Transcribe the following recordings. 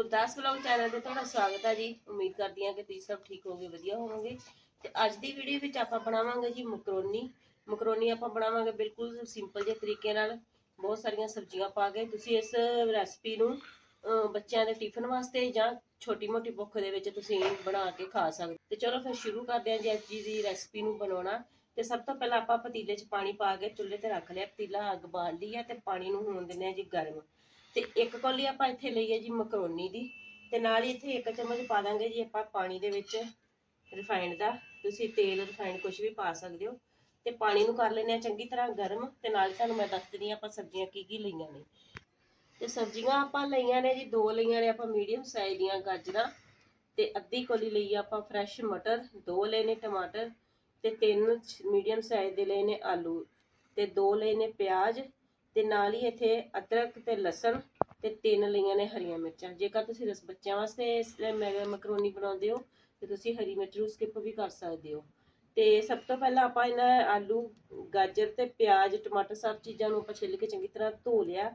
Gurdas vlog channel ਤੇ ਤੁਹਾਡਾ ਸਵਾਗਤ ਹੈ ਜੀ। ਉਮੀਦ ਕਰਦੀ ਹਾਂ ਕਿ ਤੁਸੀਂ ਸਭ ਠੀਕ ਹੋਗੇ ਵਧੀਆ ਹੋਵੋਗੇ। ਤੇ ਅੱਜ ਦੀ ਵੀਡੀਓ ਵਿੱਚ ਆਪਾਂ ਬਣਾਵਾਂਗੇ ਜੀ ਮਕਰੋਨੀ। ਮਕਰੋਨੀ ਆਪਾਂ ਬਣਾਵਾਂਗੇ ਬਿਲਕੁਲ ਸਿੰਪਲ ਜਿਹੇ ਤਰੀਕੇ ਨਾਲ। ਬਹੁਤ ਸਾਰੀਆਂ ਸਬਜ਼ੀਆਂ ਪਾ ਕੇ ਤੁਸੀਂ ਇਸ ਰੈਸਪੀ ਨੂੰ ਬੱਚਿਆਂ ਦੇ ਟਿਫਨ ਵਾਸਤੇ ਜਾਂ ਛੋਟੀ ਮੋਟੀ ਭੁੱਖ ਦੇ ਵਿੱਚ ਤੁਸੀਂ ਬਣਾ ਕੇ ਖਾ ਸਕਦੇ ਤੇ ਚਲੋ ਫਿਰ ਸ਼ੁਰੂ ਕਰਦੇ ਹਾਂ ਜੀ ਅੱਜ ਦੀ ਰੈਸਪੀ ਨੂੰ ਬਣਾਉਣਾ। ਤੇ ਸਭ ਤੋਂ ਪਹਿਲਾਂ ਆਪਾਂ ਪਤੀਲੇ 'ਚ ਪਾਣੀ ਪਾ ਕੇ ਚੁੱਲ੍ਹੇ ਤੇ ਰੱਖ ਲਿਆ। ਪਤੀਲਾ ਅੱਗ ਬਾਲ ਲਈ ਹੈ ਤੇ ਪਾਣੀ ਨੂੰ ਹੋਣ ਦਿੰਦੇ ਹਾਂ ਜੀ ਗਰਮ। ਤੇ ਇੱਕ ਕੌਲੀ ਆਪਾਂ ਇੱਥੇ ਲਈ ਹੈ ਜੀ ਮਕਰੋਨੀ ਦੀ ਤੇ ਨਾਲ ਹੀ ਇੱਥੇ ਇੱਕ ਚਮਚ ਪਾ ਦਾਂਗੇ ਜੀ ਆਪਾਂ ਪਾਣੀ ਦੇ ਵਿੱਚ ਰਿਫਾਈਨਡ ਦਾ। ਤੁਸੀਂ ਤੇਲ ਰਿਫਾਈਨਡ ਕੁਝ ਵੀ ਪਾ ਸਕਦੇ ਹੋ। ਤੇ ਪਾਣੀ ਨੂੰ ਕਰ ਲੈਂਦੇ ਆ ਚੰਗੀ ਤਰ੍ਹਾਂ ਗਰਮ ਤੇ ਨਾਲ ਤੁਹਾਨੂੰ ਮੈਂ ਦੱਸਦੀ ਹਾਂ ਆਪਾਂ ਸਬਜ਼ੀਆਂ ਕੀ ਕੀ ਲਈਆਂ ਨੇ। ਤੇ ਸਬਜ਼ੀਆਂ ਆਪਾਂ ਲਈਆਂ ਨੇ ਜੀ, ਦੋ ਲਈਆਂ ਨੇ ਆਪਾਂ ਮੀਡੀਅਮ ਸਾਈਜ਼ ਦੀਆਂ ਗਾਜਰਾਂ ਤੇ ਅੱਧੀ ਕੋਲੀ ਲਈ ਆਪਾਂ ਫਰੈਸ਼ ਮਟਰ, ਦੋ ਲਏ ਨੇ ਟਮਾਟਰ ਤੇ ਤਿੰਨ ਮੀਡੀਅਮ ਸਾਈਜ਼ ਦੇ ਲਏ ਨੇ ਆਲੂ ਤੇ ਦੋ ਲਏ ਨੇ ਪਿਆਜ਼ ਤੇ ਨਾਲ ਹੀ ਇੱਥੇ ਅਦਰਕ ਤੇ ਲਸਣ ਤੇ ਤਿੰਨ ਲਈਆਂ ਨੇ ਹਰੀਆਂ ਮਿਰਚਾਂ। ਜੇਕਰ ਤੁਸੀਂ ਰਸ ਬੱਚਿਆਂ ਵਾਸਤੇ ਇਸ ਮੈਂ ਮਕਰੋਨੀ ਬਣਾਉਂਦੇ ਹੋ, ਤੇ ਤੁਸੀਂ ਹਰੀ ਮਿਰਚ ਨੂੰ ਸਕਿਪ ਵੀ ਕਰ ਸਕਦੇ ਹੋ। ਤੇ ਸਭ ਤੋਂ ਪਹਿਲਾਂ ਆਪਾਂ ਇਹਨਾਂ ਆਲੂ, ਗਾਜਰ ਤੇ ਪਿਆਜ਼, ਟਮਾਟਰ ਸਭ ਚੀਜ਼ਾਂ ਨੂੰ ਆਪਾਂ ਛਿੱਲ ਕੇ ਚੰਗੀ ਤਰ੍ਹਾਂ ਧੋ ਲਿਆ।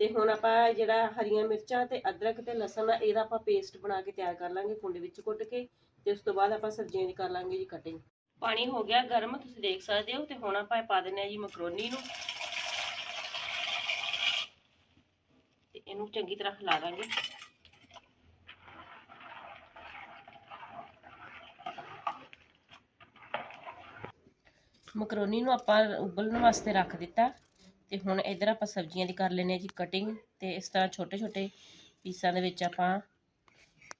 ਤੇ ਹੁਣ ਆਪਾਂ ਜਿਹੜਾ ਹਰੀਆਂ ਮਿਰਚਾਂ ਤੇ ਅਦਰਕ ਤੇ ਲਸਣ ਆ, ਇਹਦਾ ਆਪਾਂ ਪੇਸਟ ਬਣਾ ਕੇ ਤਿਆਰ ਕਰ ਲਾਂਗੇ ਕੁੰਡੇ ਵਿੱਚ ਕੁੱਟ ਕੇ, ਤੇ ਉਸ ਤੋਂ ਬਾਅਦ ਆਪਾਂ ਸਬਜ਼ੀਆਂ ਦੀ ਕਰ ਲਾਂਗੇ ਜੀ ਕਟਿੰਗ ਪਾਣੀ ਹੋ ਗਿਆ ਗਰਮ, ਤੁਸੀਂ ਦੇਖ ਸਕਦੇ ਹੋ, ਤੇ ਹੁਣ ਆਪਾਂ ਪਾ ਦਿੰਨੇ ਆ ਜੀ ਮਕਰੋਨੀ ਨੂੰ। ਤੇ ਚੰਗੀ ਤਰ੍ਹਾਂ ਹਿਲਾ ਦਾਂਗੇ। ਮਕਰੋਨੀ ਨੂੰ ਆਪਾਂ ਉਬਲਣ ਵਾਸਤੇ ਰੱਖ ਦਿੱਤਾ ਤੇ ਹੁਣ ਇਧਰ ਆਪਾਂ ਸਬਜ਼ੀਆਂ ਦੀ ਕਰ ਲੈਨੇ ਆ ਜੀ ਕਟਿੰਗ ਤੇ ਇਸ ਤਰ੍ਹਾਂ ਛੋਟੇ ਛੋਟੇ ਪੀਸਾਂ ਦੇ ਵਿੱਚ ਆਪਾਂ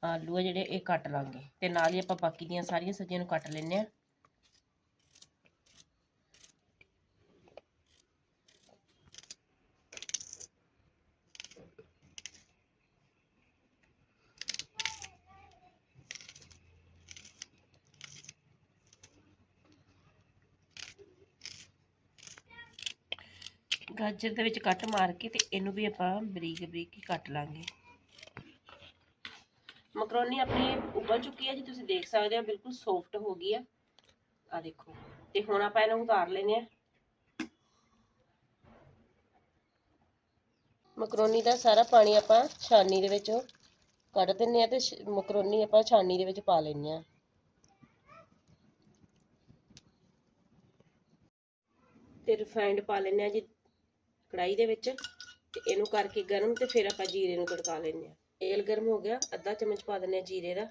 ਆਲੂ ਆ ਜਿਹੜੇ ਇਹ ਕੱਟ ਲਾਂਗੇ ਤੇ ਨਾਲ ਹੀ ਆਪਾਂ ਬਾਕੀ ਦੀਆਂ ਸਾਰੀਆਂ ਸਬਜ਼ੀਆਂ ਨੂੰ ਕੱਟ ਲੈਨੇ ਆ ਗਾਜਰ ਦੇ ਵਿੱਚ ਕੱਟ ਮਾਰ ਕੇ ਤੇ ਇਹਨੂੰ ਵੀ ਆਪਾਂ ਬਰੀਕ ਬਰੀਕ ਹੀ ਕੱਟ ਲਾਂਗੇ। ਮਕਰੋਨੀ ਆਪਣੀ ਉਬਲ ਚੁੱਕੀ ਹੈ ਜੀ, ਤੁਸੀਂ ਦੇਖ ਸਕਦੇ ਹੋ, ਬਿਲਕੁਲ ਸੌਫਟ ਹੋ ਗਈ ਆ ਆ ਦੇਖੋ, ਤੇ ਹੁਣ ਆਪਾਂ ਇਹਨੂੰ ਉਤਾਰ ਲੈਨੇ ਆ ਮਕਰੋਨੀ ਦਾ ਸਾਰਾ ਪਾਣੀ ਆਪਾਂ ਛਾਨੀ ਦੇ ਵਿੱਚ ਕੱਢ ਦਿੰਨੇ ਆ ਤੇ ਮਕਰੋਨੀ ਆਪਾਂ ਛਾਨੀ ਦੇ ਵਿੱਚ ਪਾ ਲੈਨੇ ਆ ਤੇ ਰਿਫਾਈਨਡ ਪਾ ਲੈਨੇ ਆ ਜੀ। ਕੜਾਈ ਦੇ ਵਿੱਚ ਤੇ ਇਹਨੂੰ ਕਰਕੇ ਗਰਮ ਤੇ ਫਿਰ ਆਪਾਂ ਜੀਰੇ ਨੂੰ ਤੜਕਾ ਲੈਨੇ ਆ ਤੇਲ ਗਰਮ ਹੋ ਗਿਆ, ਅੱਧਾ ਚਮਚ ਪਾ ਦਿੰਨੇ ਆ ਜੀਰੇ ਦਾ।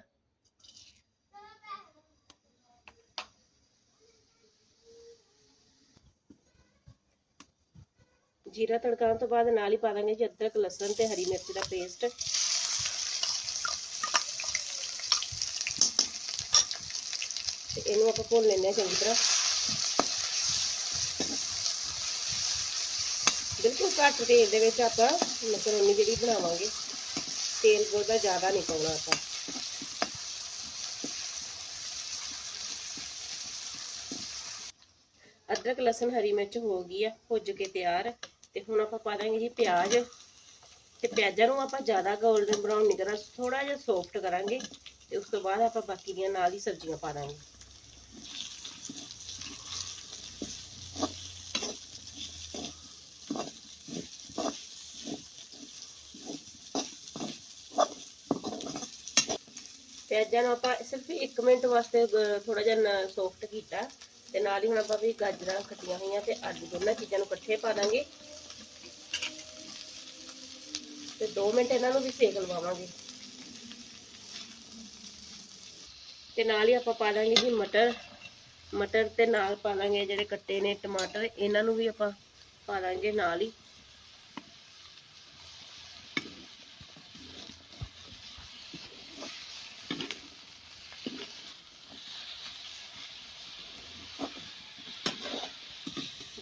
ਜੀਰਾ ਤੜਕਾਉਣ ਤੋਂ ਬਾਅਦ ਨਾਲ ਹੀ ਪਾ ਦਾਂਗੇ ਜੀ ਅਦਰਕ, ਲਸਣ ਤੇ ਹਰੀ ਮਿਰਚ ਦਾ ਪੇਸਟ। ਤੇ ਇਹਨੂੰ ਆਪਾਂ ਭੁੰਨ ਲੈਂਦੇ ਆ ਚੰਗੀ ਤਰ੍ਹਾਂ। ਬਿਲਕੁਲ ਘੱਟ ਤੇਲ ਦੇ ਵਿੱਚ ਆਪਾਂ ਮਕਰੋਨੀ ਜਿਹੜੀ ਬਣਾਵਾਂਗੇ, ਤੇਲ ਬਹੁਤਾ ਜ਼ਿਆਦਾ ਨਹੀਂ ਪਾਉਣਾ ਆਪਾਂ। ਅਦਰਕ, ਲਸਣ, ਹਰੀ ਮਿਰਚ ਹੋ ਗਈ ਆ, ਭੁੱਜ ਕੇ ਤਿਆਰ। ਤੇ ਹੁਣ ਆਪਾਂ ਪਾ ਦਾਂਗੇ ਜੀ ਪਿਆਜ਼। ਤੇ ਪਿਆਜ਼ਾਂ ਨੂੰ ਆਪਾਂ ਜ਼ਿਆਦਾ ਗੋਲਡਨ ਬਰਾਊਨ ਨਹੀਂ ਕਰਨਾ ਥੋੜਾ ਜਿਹਾ ਸੌਫਟ ਕਰਾਂਗੇ। ਤੇ ਉਸ ਤੋਂ ਬਾਅਦ ਆਪਾਂ ਬਾਕੀ ਦੀਆਂ ਨਾਲ ਹੀ ਸਬਜ਼ੀਆਂ ਪਾ ਦਾਂਗੇ। ਪਿਆਜ਼ਾਂ ਨੂੰ ਆਪਾਂ ਸਿਰਫ 1 ਮਿੰਟ ਵਾਸਤੇ ਥੋੜਾ ਜਿਹਾ ਸੌਫਟ ਕੀਤਾ ਤੇ ਨਾਲ ਹੀ ਹੁਣ ਆਪਾਂ ਵੀ ਗਾਜਰਾਂ ਕੱਟੀਆਂ ਹੋਈਆਂ ਤੇ ਆਲੂ ਦੋਨਾਂ ਚੀਜ਼ਾਂ ਨੂੰ ਇਕੱਠੇ ਪਾ ਦਾਂਗੇ। ਤੇ 2 ਮਿੰਟ ਇਹਨਾਂ ਨੂੰ ਵੀ ਸੇਕ ਲਵਾਵਾਂਗੇ। ਤੇ ਨਾਲ ਹੀ ਆਪਾਂ ਪਾ ਦਾਂਗੇ ਜੀ ਮਟਰ। ਮਟਰ ਤੇ ਨਾਲ ਪਾ ਲਾਂਗੇ ਜਿਹੜੇ ਕੱਟੇ ਨੇ ਟਮਾਟਰ, ਇਹਨਾਂ ਨੂੰ ਵੀ ਆਪਾਂ ਪਾ ਲਾਂਗੇ ਨਾਲ ਹੀ।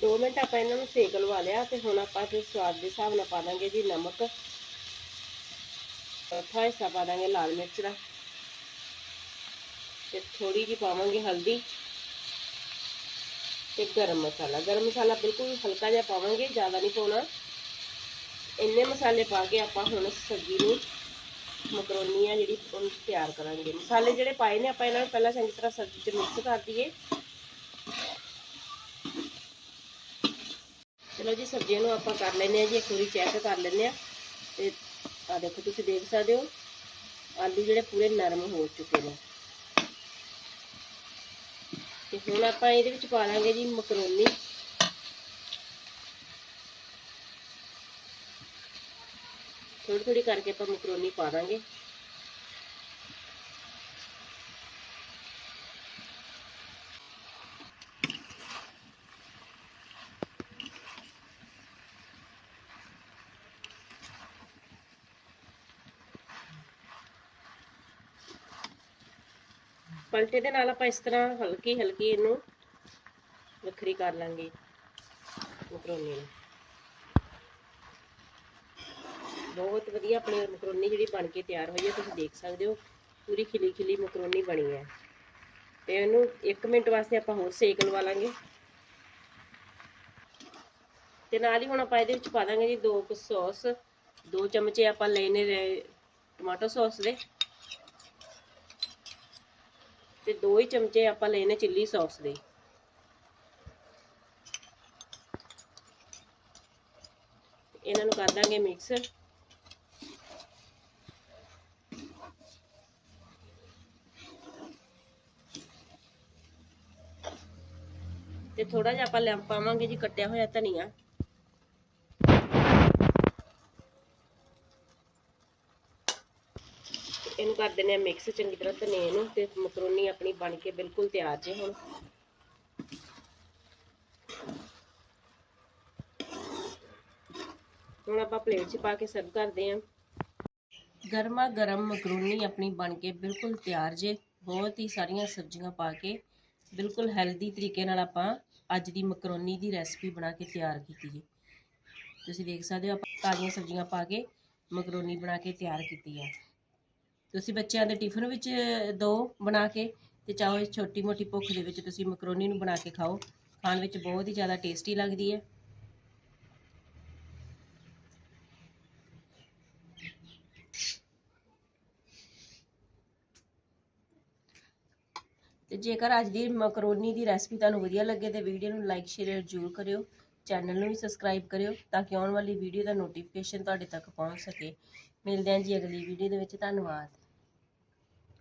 ਦੋ ਮਿੰਟ ਆਪਾਂ ਇਹਨਾਂ ਨੂੰ ਸੇਕ ਲਵਾ ਲਿਆ ਤੇ ਹੁਣ ਆਪਾਂ ਤੇ ਸਵਾਦ ਦੇ ਹਿਸਾਬ ਨਾਲ ਪਾ ਦਾਂਗੇ ਜੀ ਨਮਕ। ਚੌਥਾ ਹਿੱਸਾ ਪਾ ਦਾਂਗੇ ਲਾਲ ਮਿਰਚ ਦਾ। ਤੇ ਥੋੜੀ ਜਿਹੀ ਪਾਵਾਂਗੇ ਹਲਦੀ ਤੇ ਗਰਮ ਮਸਾਲਾ। ਗਰਮ ਮਸਾਲਾ ਬਿਲਕੁਲ ਹਲਕਾ ਜਿਹਾ ਪਾਵਾਂਗੇ, ਜ਼ਿਆਦਾ ਨਹੀਂ ਪਾਉਣਾ। ਇੰਨੇ ਮਸਾਲੇ ਪਾ ਕੇ ਆਪਾਂ ਹੁਣ ਸਬਜ਼ੀ ਨੂੰ ਮਕਰੋਨੀ ਆ ਜਿਹੜੀ ਉਹਨੂੰ ਤਿਆਰ ਕਰਾਂਗੇ। ਮਸਾਲੇ ਜਿਹੜੇ ਪਾਏ ਨੇ ਆਪਾਂ ਇਹਨਾਂ ਨੂੰ ਪਹਿਲਾਂ ਚੰਗੀ ਤਰ੍ਹਾਂ ਸਬਜ਼ੀ 'ਚ ਮਿਕਸ ਕਰ ਦਈਏ। ਚਲੋ ਜੀ, ਸਬਜ਼ੀਆਂ ਨੂੰ ਆਪਾਂ ਕਰ ਲੈਨੇ ਆ ਜੀ, ਇੱਕ ਵਾਰੀ ਚੈੱਕ ਕਰ ਲੈਨੇ ਆ ਤੇ ਆ ਦੇਖੋ, ਤੁਸੀਂ ਦੇਖ ਸਕਦੇ ਹੋ, ਆਲੂ ਜਿਹੜੇ ਪੂਰੇ ਨਰਮ ਹੋ ਚੁੱਕੇ ਨੇ। ਤੇ ਹੁਣ ਆਪਾਂ ਇਹਦੇ ਵਿੱਚ ਪਾ ਲਾਂਗੇ ਜੀ ਮਕਰੋਨੀ। ਥੋੜੀ ਥੋੜੀ ਕਰਕੇ ਆਪਾਂ ਮਕਰੋਨੀ ਪਾ ਦਾਂਗੇ। ਪਲਟੇ ਦੇ ਨਾਲ ਆਪਾਂ ਇਸ ਤਰ੍ਹਾਂ ਹਲਕੀ ਹਲਕੀ ਇਹਨੂੰ ਵੱਖਰੀ ਕਰ ਲਾਂਗੇ ਮਕਰੋਨੀ ਨੂੰ। ਬਹੁਤ ਵਧੀਆ ਆਪਣੀ ਮਕਰੋਨੀ ਜਿਹੜੀ ਬਣ ਕੇ ਤਿਆਰ ਹੋਈ ਹੈ, ਤੁਸੀਂ ਦੇਖ ਸਕਦੇ ਹੋ, ਪੂਰੀ ਖਿਲੀ ਖਿਲੀ ਮਕਰੋਨੀ ਬਣੀ ਹੈ। ਤੇ ਇਹਨੂੰ 1 ਮਿੰਟ ਵਾਸਤੇ ਆਪਾਂ ਹੋਰ ਸੇਕ ਲਵਾ ਲਾਂਗੇ। ਤੇ ਨਾਲ ਹੀ ਹੁਣ ਆਪਾਂ ਇਹਦੇ ਵਿੱਚ ਪਾ ਦਾਂਗੇ ਜੀ ਦੋ ਕੁ ਸੌਸ, ਦੋ ਚਮਚੇ ਆਪਾਂ ਲਏ ਨੇ ਟਮਾਟੋ ਸੌਸ ਦੇ। ਤੇ ਦੋ ਹੀ ਚਮਚੇ ਆਪਾਂ ਲਏ ਨੇ ਚਿੱਲੀ ਸੌਸ ਦੇ। ਇਹਨਾਂ ਨੂੰ ਕਰ ਦਾਂਗੇ ਮਿਕਸ ਤੇ ਥੋੜਾ ਜਿਹਾ ਆਪਾਂ ਲੈ ਪਾਵਾਂਗੇ ਜੀ, ਕੱਟਿਆ ਹੋਇਆ ਧਨੀਆ। ਇਹਨੂੰ ਕਰ ਦਿੰਦੇ ਆ ਮਿਕਸ ਚੰਗੀ ਤਰ੍ਹਾਂ ਧਨੀਏ ਨੂੰ ਤੇ ਮਕਰੋਨੀ ਆਪਣੀ ਬਣ ਕੇ ਬਿਲਕੁਲ ਤਿਆਰ ਜੇ ਹੁਣ। ਹੁਣ ਆਪਾਂ ਪਲੇਟ 'ਚ ਪਾ ਕੇ ਸਰਵ ਕਰਦੇ ਹਾਂ ਗਰਮਾ ਗਰਮ ਮਕਰੋਨੀ ਆਪਣੀ ਬਣ ਕੇ ਬਿਲਕੁਲ ਤਿਆਰ ਜੇ। ਬਹੁਤ ਹੀ ਸਾਰੀਆਂ ਸਬਜ਼ੀਆਂ ਪਾ ਕੇ ਬਿਲਕੁਲ ਹੈਲਦੀ ਤਰੀਕੇ ਨਾਲ ਆਪਾਂ ਅੱਜ ਦੀ ਮਕਰੋਨੀ ਦੀ ਰੈਸਪੀ ਬਣਾ ਕੇ ਤਿਆਰ ਕੀਤੀ ਜੀ। ਤੁਸੀਂ ਦੇਖ ਸਕਦੇ ਹੋ ਆਪਾਂ ਤਾਜ਼ੀਆਂ ਸਬਜ਼ੀਆਂ ਪਾ ਕੇ ਮਕਰੋਨੀ ਬਣਾ ਕੇ ਤਿਆਰ ਕੀਤੀ ਹੈ ਤੁਸੀਂ ਬੱਚਿਆਂ ਦੇ ਟਿਫਨ ਵਿੱਚ ਦਿਓ ਬਣਾ ਕੇ ਤੇ ਚਾਹੋ ਇਸ ਛੋਟੀ ਮੋਟੀ ਭੁੱਖ ਦੇ ਵਿੱਚ ਤੁਸੀਂ ਮਕਰੋਨੀ ਨੂੰ ਬਣਾ ਕੇ ਖਾਓ। ਖਾਣ ਵਿੱਚ ਬਹੁਤ ਹੀ ਜ਼ਿਆਦਾ ਟੇਸਟੀ ਲੱਗਦੀ ਹੈ। ਤੇ ਜੇਕਰ ਅੱਜ ਦੀ ਮਕਰੋਨੀ ਦੀ ਰੈਸਪੀ ਤੁਹਾਨੂੰ ਵਧੀਆ ਲੱਗੇ ਤੇ ਵੀਡੀਓ ਨੂੰ ਲਾਈਕ ਸ਼ੇਅਰ ਜ਼ਰੂਰ ਕਰਿਓ। ਚੈਨਲ ਨੂੰ ਵੀ ਸਬਸਕ੍ਰਾਈਬ ਕਰਿਓ ਤਾਂ ਕਿ ਆਉਣ ਵਾਲੀ ਵੀਡੀਓ ਦਾ ਨੋਟੀਫਿਕੇਸ਼ਨ ਤੁਹਾਡੇ ਤੱਕ ਪਹੁੰਚ ਸਕੇ। ਮਿਲਦੇ ਹਾਂ ਜੀ ਅਗਲੀ ਵੀਡੀਓ ਦੇ ਵਿੱਚ। ਧੰਨਵਾਦ।